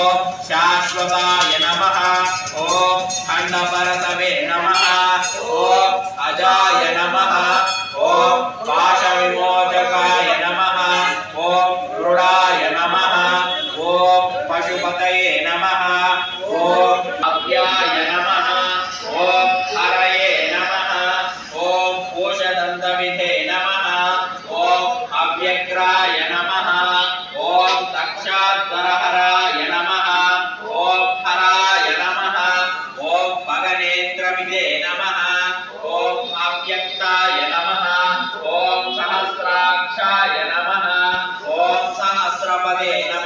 ओम शाश्वताय नमः ओम खंडपरतवे नमः ओम अजाय नमः ओम पाशविमोचकाय नमः ओम गृडाय नमः ओम पशुपतये नमः ओम अभ्याय नमः ओम हरये नमः ओम कोशदन्तविधे नमः ओम अव्यग्राय नमः ओम दक्षात्तर de